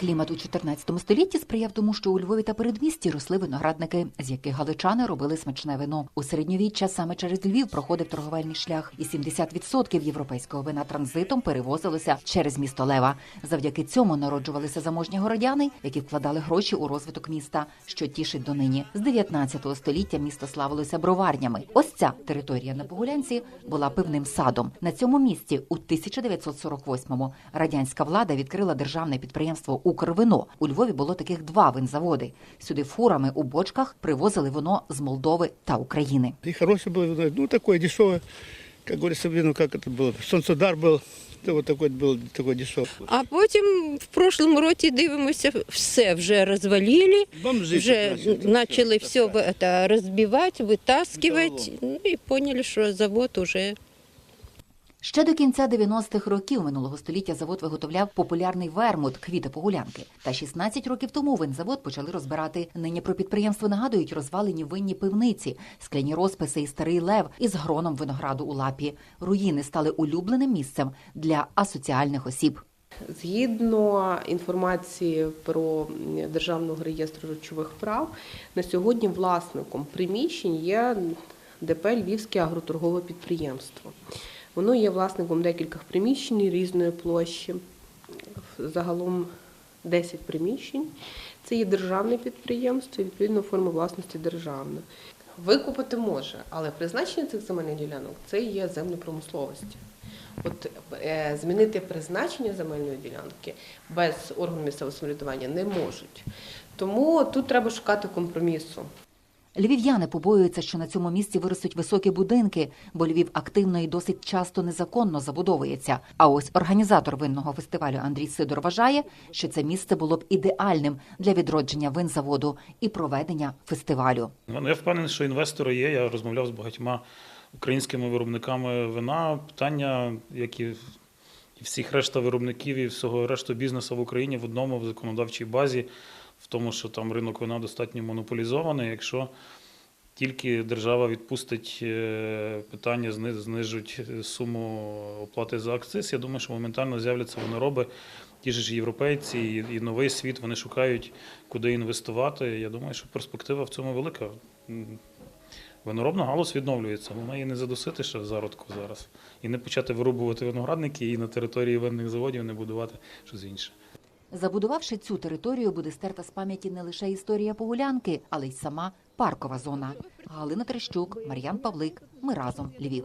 Клімат у 14 столітті сприяв тому, що у Львові та передмісті росли виноградники, з яких галичани робили смачне вино. У середньовіччя саме через Львів проходив торговельний шлях, і 70% європейського вина транзитом перевозилося через місто Лева. Завдяки цьому народжувалися заможні городяни, які вкладали гроші у розвиток міста, що тішить донині. З 19 століття місто славилося броварнями. Ось ця територія на Погулянці була пивним садом. На цьому місці у 1948-му радянська влада відкрила державне підприємство Укрвино. У Львові було таких два винзаводи. Сюди фурами у бочках привозили вино з Молдови та України. И хорошее было вино. Ну, такое дешевое, как говорится, вино, как это было. Солнцедар был, это вот такой был, такой дешевый. А потім в прошлому році дивимося, все вже розвалили, Бомжи вже начали. почали все в- это, розбивати, витаскивати, ну і поняли, що завод уже Ще до кінця 90-х років минулого століття завод виготовляв популярний вермут квіти погулянки. Та 16 років тому винзавод почали розбирати. Нині про підприємство нагадують розвалені винні пивниці, скляні розписи і старий лев із гроном винограду у лапі. Руїни стали улюбленим місцем для асоціальних осіб. Згідно інформації про Державного реєстру речових прав, на сьогодні власником приміщень є ДП Львівське агроторгове підприємство. Воно є власником декількох приміщень різної площі. Загалом 10 приміщень. Це є державне підприємство, і відповідно форма власності державна. Викупити може, але призначення цих земельних ділянок це є землі промисловості. От е, змінити призначення земельної ділянки без органу місцевого самоврядування не можуть. Тому тут треба шукати компромісу. Львів'яни побоюються, що на цьому місці виростуть високі будинки, бо Львів активно і досить часто незаконно забудовується. А ось організатор винного фестивалю Андрій Сидор вважає, що це місце було б ідеальним для відродження винзаводу і проведення фестивалю. Ну, Я впевнений, що інвестори є. Я розмовляв з багатьма українськими виробниками вина. Питання, як і і всіх решта виробників і всього решту бізнесу в Україні в одному в законодавчій базі, в тому, що там ринок вина достатньо монополізований. Якщо тільки держава відпустить е, питання, зни- знижуть суму оплати за акциз, я думаю, що моментально з'являться винороби. Ті ж європейці і, і новий світ вони шукають, куди інвестувати. Я думаю, що перспектива в цьому велика. Виноробна галузь відновлюється, вона її не задусити ще в зародку зараз. І не почати вирубувати виноградники і на території винних заводів не будувати щось інше. Забудувавши цю територію, буде стерта з пам'яті не лише історія Погулянки, але й сама паркова зона. Галина Трещук, Мар'ян Павлик. Ми разом Львів.